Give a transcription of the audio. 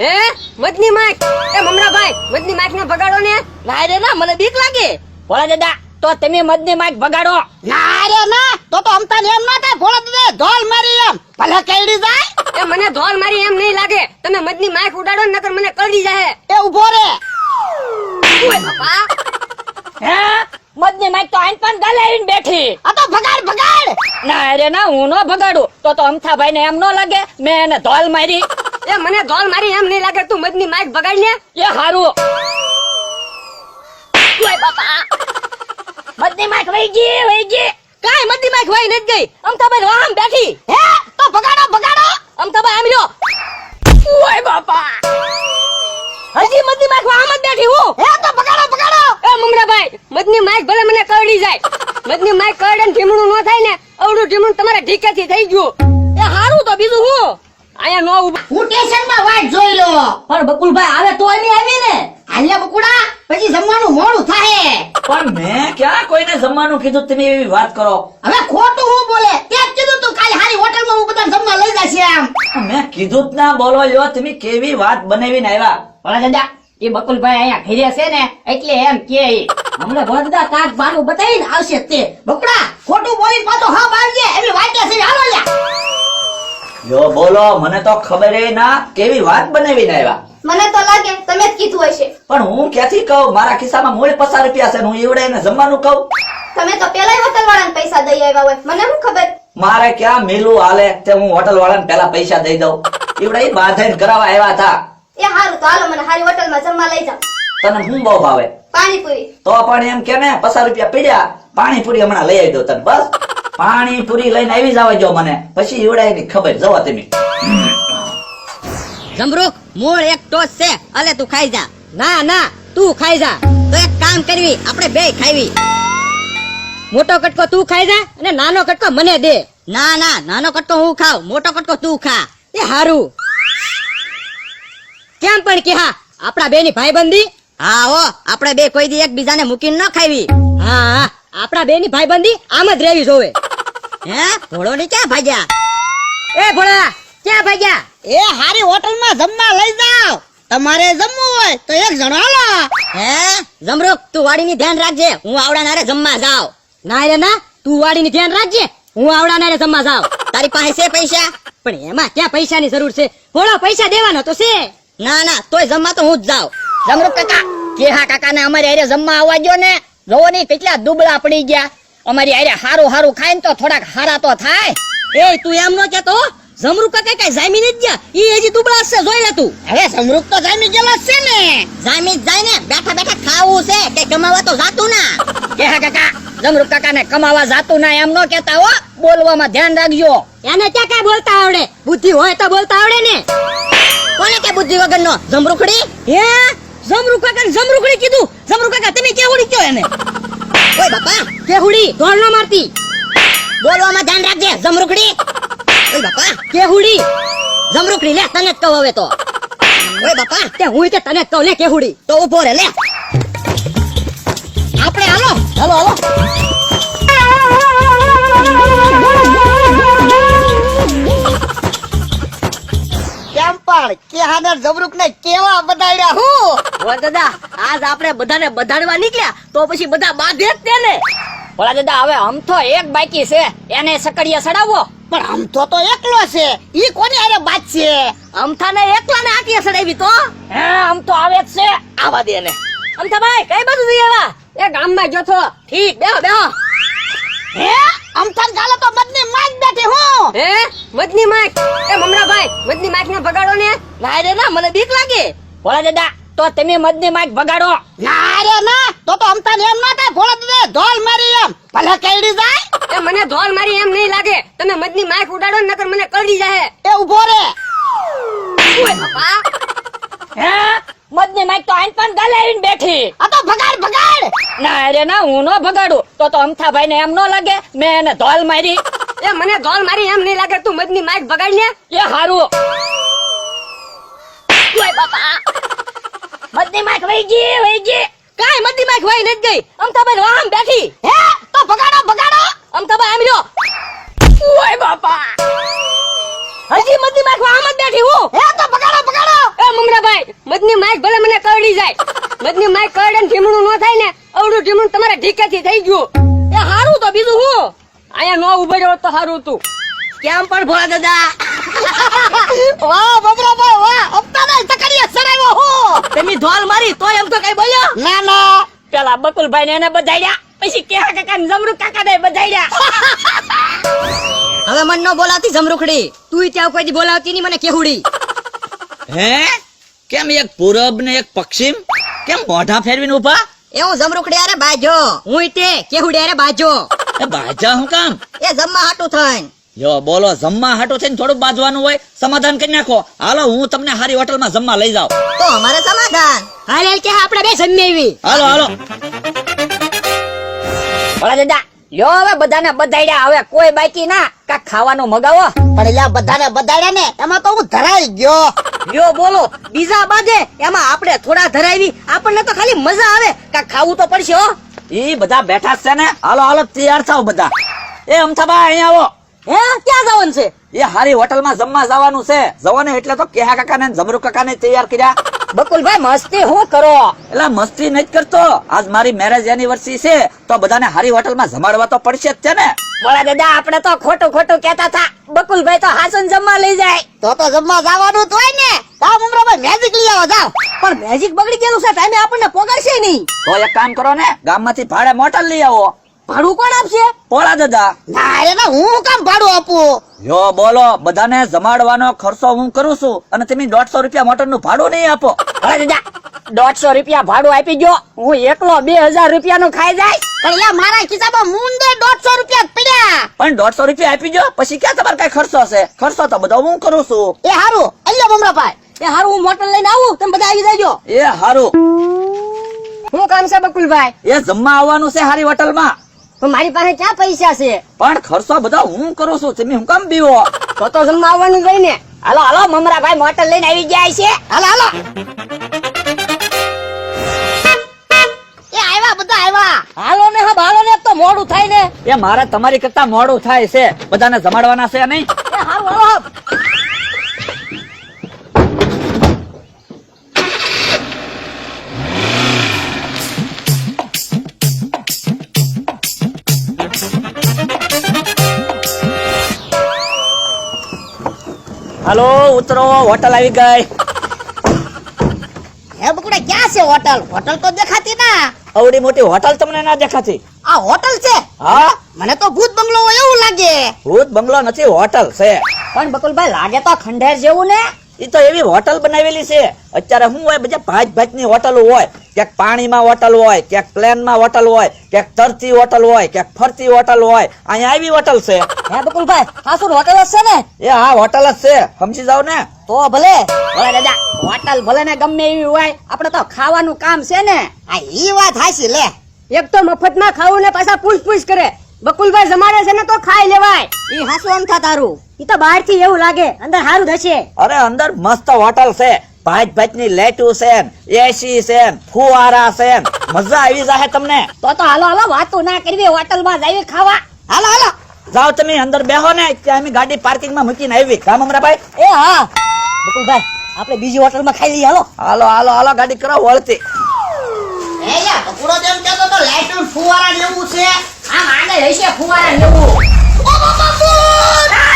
હે? મદની માઈક એ મમરાભાઈ મદની માઈક ને ભગાડો ને. ના રે ના મને બીક લાગે. ભોળા દાદા તો તમે મદની માઈક ભગાડો. ના રે ના. તો તો અમતાને એમ ના થાય. ભોળા દાદા ઢોલ મારી એમ. ભલે કેડી જાય. એ મને ઢોલ મારી એમ નહીં લાગે. તમે મદની માઈક ઉડાડો ને નકર મને કરડી જાય એ ઊભો રે. ઓય બાપા. હે? મદની માઈક તો આઈન પણ ગલાવીને બેઠી. આ તો ભગાડ ભગાડ. ના રે ના હું નો ભગાડું. તો તો અમથાભાઈ ને એમ નો લાગે. મેં એને ધોલ મારી. એ મને ધોલ મારી એમ નહીં લાગે તું મજની માઇક ભગાડ લે. એ હારું. ઓય બાપા. મજની માઇક વહી ગઈ વહી ગઈ. કાઈ મજની માઇક વહી નથી ગઈ. અમથાભાઈ વાહમ બેઠી. હે? તો બગાડો બગાડો અમથાભાઈ આમ લ્યો. ઓય બાપા. હજી મજની માઇક વાહમ જ બેઠી હું. હે તો બગાડો બગાડો એ મમરાભાઈ મદની માઇક ભલે મને કરડી જાય. મજની માઇક કરડે ને ઢીમણું ન થાય ને અવડું ઢીમણું તમારે ઢીકેથી થઈ ગયું. અહીંયા નો ઊભા. હું સ્ટેશનમાં વાટ જોઈ લો પણ બકુલભાઈ આવે તો એની આવી ને? હાલ્યા બકુડા પછી જમવાનું મોડું થાય. પણ મેં ક્યાં કોઈને જમવાનું કીધું તમે એવી વાત કરો? હવે ખોટું હું બોલે? તે જ કીધું તું કાલે હારી હોટલમાં હું બધા જમવા લઈ જશે આમ મેં કીધું જ ના બોલો લ્યો તમે કેવી વાત બનાવીને આવ્યા? ભોળા દાદા એ બકુલભાઈ અહીંયા ઘેરે છે ને એટલે એમ કે. હમણાં ભોળા દાદા તાજ બતાવીને આવશે તે. બકુડા ખોટું બોલી પાછો હા બાળજે એવી વાટે છે હાલો લ્યા. લ્યો બોલો મને તો ખબર ના કેવી વાત બનાવીને આવ્યા. મને તો લાગે તમે જ કીધું હશે. પણ હું ક્યાંથી કહું? મારા ખિસ્સામાં મૂળ પચાસ રૂપિયા છે હું એવડે એને જમવાનું કહું? તમે તો પેલા હોટલ વાળાને પૈસા દઈ આવ્યા હોય. મને શું ખબર? મારે ક્યાં મિલું હાલે તે હું હોટલ વાળાને પેલા પૈસા દઈ દઉં. એવડે ઈ કરાવવા આવ્યા હતા. એ હારું તો હાલો મને હારી હોટલમાં જમવા લઈ જાઓ. તને હું બહુ ભાવે? પાણીપુરી. તો પણ એમ કે ને પચાસ રૂપિયા પીડ્યા. પાણીપુરી હમણાં લઈ આવી દઉં તને બસ. પાણીપુરી લઈને આવી જવા જો મને. પછી ઈવડાયની ખબર જવા તમે. જમરૂખ મૂળ એક ટોસ છે. અલે તું ખાઈ જા. ના ના તું ખાઈ જા. તો એક કામ કરવી આપણે બે ખાવી મોટો કટકો તું ખાઈ જા અને નાનો કટકો મને દે. ના ના નાનો કટકો હું ખાવ. મોટો કટકો તું ખા. એ હારું. કેમ પણ કે હા આપણા બે ની ભાઈબંધી? હા હો આપણે બે કોઈ દી એકબીજાને મૂકીને ન ખાવી હા હા આપણા બે ની ભાઈબંધી આમ જ રહેવી જોવે. હે? ભોળો ની ક્યાં ભાગ્યા? એ ભોળા ક્યાં ભાગ્યા? એ હારી હોટલમાં જમવા લઈ જાવ તમારે જમવું હોય તો એક જણો હાલો. હે? જમરૂક તું વાડીની ધ્યાન રાખજે. હું આવડા નારે જમવા જાવ ના રે ના તું વાડીની ધ્યાન રાખજે. હું આવડા નારે જમવા જાવ તારી પાસે છે પૈસા? પણ એમાં ક્યાં પૈસાની જરૂર છે? ભોળો પૈસા દેવાનો તો છે. ના ના તોય જમવા તો હું જ જાવ જમરૂક કાકા કેહા કાકા ને અમારે હારે જમવા આવવા ગયો ને. જોવો નહીં કેટલા દુબળા પડી ગયા. અમારી હારે હારું હારું ખાય ને તો થોડાક હારા તો થાય. એ તું એમ નો કેતો જમરૂક કાકા કઈ જામી નથી ગયા? ઈ હજી દુબળા છે જોઈ લે તું. હવે જમરૂક તો જામી ગયેલો છે ને. જામી જાય ને. બેઠા બેઠા ખાવું છે. કે કમાવા તો જાતું ના. કે હા કાકા જમરૂક કાકા ને કમાવા જાતું ના એમ નો કેતા હો. બોલવામાં ધ્યાન રાખજો. એને ક્યાં કઈ બોલતા આવડે? બુદ્ધિ હોય તો બોલતા આવડે ને. કોને કે બુદ્ધિ વગર નો જમરૂકડી હે? જમરૂક કાકા જમરૂકડી કીધું. જમરૂક કાકા તમે કેવડી કયો એને? ઓય બાપા કેહુડી ઢોલ ન મારતી. બોલવામાં ધ્યાન રાખજે જમરૂકડી ઓય બાપા કેહુડી જમરૂકડી લે, તને જ કહું હવે તો. ઓય બાપા તે હું તે તને જ કહું, લે કેહુડી તો ઊભો રે, લે. આપણે હાલો હાલો હાલો. પણ કે હાદર જબરૂક ને કેવા બધાડ્યા હું? ઓ દાદા, આજ આપણે બધાને બધાડવા નીકળ્યા, તો પછી બધા બાંધે જ તેને. ભલા દાદા, હવે આમ તો એક બાકી છે, એને સકડિયા સડાવો. પણ આમ તો તો એકલો છે, ઈ કોની આરે બાત છે અમથાને એકલાને આટીએ સડાવી તો? હે, આમ તો આવે જ છે. આવા દે ને અમથા ભાઈ, કઈ બાજુ જઈ આવા એ ગામમાં જો છો. ઠીક, બેહો બેહો. હે? અમથાન ગાલે તો બદની માઈક બેઠી હું. હે? મદની માઈક? એ મમરાભાઈ મદની માઈક ને ભગાડો ને. ના રે ના મને બીક લાગે. ભોળા દાદા તો તમે મદની માઈક ભગાડો. ના રે ના તો તો અમથાન એમ ના થાય ભોળા દાદા ધોલ મારી એમ. ભલે કેડી જાય. એ મને ધોલ મારી એમ નહીં લાગે. તમે મદની માઈક ઉડાડો ને નકર મને કરડી જાય એ ઊભો રે. હે? મદની માઈક તો આઈન પણ ગાલે બેઠી. આ તો ભગાડ ભગાડ! ના રે ના હું નો ભગાડું. તો તો અમથાભાઈ ને એમ નો લાગે મેં એને ધોલ મારી. એ મને ધોલ મારી એમ નહીં લાગે તું મદની માઈક ભગાડ ને એ હારું મદની માઈક વહી ગઈ વહી ગઈ. કાઈ મજની માઈક વહી નથી ગઈ. અમથાભાઈ વાહમ બેઠી. હે? તો ભગાડો ભગાડો! ઢીકેથી થઈ ગયું. એ હારું તો બીજું હું? અહીંયા ન ઊભો રહ્યો તો હારું તું. કેમ પણ ભોળા દાદા? વાહ બબરાભાઈ વાહ. અપતા નહીં તકડીએ સરાયો હો. તમે ધોલ મારી તો એમ તો કઈ બોલ્યો? ના ના. પેલા બકુલભાઈ ને એને બધાડ્યા પછી કેહા કાકા ને જમરૂક કાકા ને બધાડ્યા હવે મન નો બોલાતી જમરૂખડી. તું ત્યાં કોઈ દી બોલાવતી નહીં મને કેહુડી. હે? કેમ એક પૂરબ ને એક પશ્ચિમ કેમ મોઢા ફેરવીને ઊભા એવું જમરૂખડી અરે બાજો. હું તે કેહુડી અરે બાજો. એ બાજા હું કામ? એ જમવા હાટું થઈને. યો બોલો જમવા હાટો થઈને થોડું બાજવાનું હોય સમાધાન કરી નાખો. હાલો હું તમને હારી હોટલમાં જમવા લઈ જાઉં. તો અમારે સમાધાન. હાલ હાલ કે આપણે બે જમેવી હાલો હાલો. ભોળા દાદા લ્યો હવે બધાને બધાડ્યા હવે કોઈ બાકી ના. કાક ખાવાનું મગાવો? પણ એલા બધાને બધાડ્યા ને એમાં તો હું ધરાઈ ગયો. લ્યો બોલો બીજા બાજે એમાં આપણે થોડા ધરાવી આપણને તો ખાલી મજા આવે. કાક ખાવું તો પડશે હો. ઈ બધા બેઠા છે ને હાલો હાલો તૈયાર થાવ બધા. એ અમથાબા અહીંયા આવો. હે ક્યાં જવાનું છે? એ હારી હોટલમાં જમવા જવાનું છે. જવાને એટલે તો કેહા કાકા ને જમરૂ કાકા ને તૈયાર કર્યા. બકુલભાઈ મસ્તી હું કરો? એટલે મસ્તી નથી કરતો. આજ મારી મેરેજ એનિવર્સરી છે તો બધાને હારી હોટલમાં જમાડવા તો પડશે જ છે ને? બોલા દાદા આપણે તો ખોટું ખોટું કેતા હતા. બકુલભાઈ તો હાસન જમવા લઈ જાય. તો તો જમવા જવાનું તો હોય ને. તા મમરાભાઈ મેજિક લઈ આવો જાવ પણ મેજિક બગડી ગયેલું છે ટાઈમે આપણને પોગાડશે નહીં. તો એક કામ કરો ને ગામમાંથી ભાડે મોટર લઈ આવો. ભાડું કોણ આપશે? પોળા દાદા. ના રે હું કામ ભાડું આપું? યો બોલો બધાને જમાડવાનો ખર્ચો હું કરું છું અને તમે દોઢસો રૂપિયા મોટરનું ભાડું નહીં આપો. ભોળા દાદા દોઢસો રૂપિયા ભાડું આપી ગયો હું એકલો બે હજાર રૂપિયા નું ખાઈ જાય. પણ યા મારા ખિસ્સામાં મુંડે દોઢસો રૂપિયા પડ્યા. પણ દોઢસો રૂપિયા આપી ગયો પછી ક્યાં તમારે કઈ ખર્ચો છે ખર્ચો તો બધો હું કરું છું. એ હારું અહીંયા મમરાભાઈ એ હારું હું મોટર લઈને આવું તમે બધા આવી જાજો. એ હારું. હું કામ છે બકુલભાઈ? એ જમવા આવવાનું છે હારી હોટલમાં. તો મારી પાસે ક્યાં પૈસા છે? પણ ખર્ચો બધા હું કરું છું તમે હું કામ પીવો તો તો જમવા આવવાનું લઈને હાલો હાલો મમરાભાઈ મોટર લઈને આવી ગયા છે. હાલો હાલો. એ આવ્યા બધા આવ્યા હાલો ને હા હાલો ને તો મોડું થાય ને. એ મારે તમારી કરતા મોડું થાય છે. બધાને જમાડવાના છે નહીં? એ હાલો હાલો. હાલો ઉતરો હોટલ આવી ગઈ. હે બકુડા ક્યાં છે હોટલ? હોટલ તો દેખાતી ના. અવડી મોટી હોટલ તમને ના દેખાતી? આ હોટલ છે? હા. મને તો ભૂત બંગલો એવું લાગે. ભૂત બંગલો નથી હોટલ છે. પણ બકુલભાઈ લાગે તો ખંડેર જેવું ને? એ તો એવી હોટલ બનાવેલી છે. અત્યારે શું હોય બધા ભાત ભાતની હોટલો હોય. ક્યાંક પાણીમાં હોટલ હોય ક્યાંક પ્લેનમાં હોટલ હોય ક્યાંક તરતી હોટલ હોય ક્યાંક ફરતી હોટલ હોય. અહીંયા આવી હોટલ છે. હે બકુલભાઈ આ શું હોટલ જ છે ને? એ હા હોટલ જ છે. સમજી જાવ ને? તો ભલે. ભલે દાદા હોટલ ભલે ને ગમે એવી હોય આપણે તો ખાવાનું કામ છે ને. આ ઈ વાત હાસી લે. એક તો મફતમાં ખાવું ને પાછા પૂછ પૂછ કરે. બકુલભાઈ ઈ હાસુ આમ થા તારું? ઈ તો બહારથી એવું લાગે અંદર સારું થશે અરે અંદર મસ્ત હોટલ છે. ભાતની લેટુ છે એસી છે ફુવારા છે. મજા આવી જાય તમને? તો તો હાલો હાલો વાતો ના કરવી હોટલમાં જઈએ ખાવા. હાલો હાલો. જાઓ તમે અંદર બેહો ને. ત્યાં અમે ગાડી પાર્કિંગમાં મૂકીને આવી કામ અમરાભાઈ? એ હા. બકુલભાઈ આપણે બીજી હોટલમાં ખાઈ લઈએ હાલો. હાલો હાલો હાલો ગાડી કરો વળતી. એ યા બકુડો તેમ કેતો તો લાઈટ ફુવારા જેવું છે. આમ આગળ હશે ફુવારા જેવું Segura!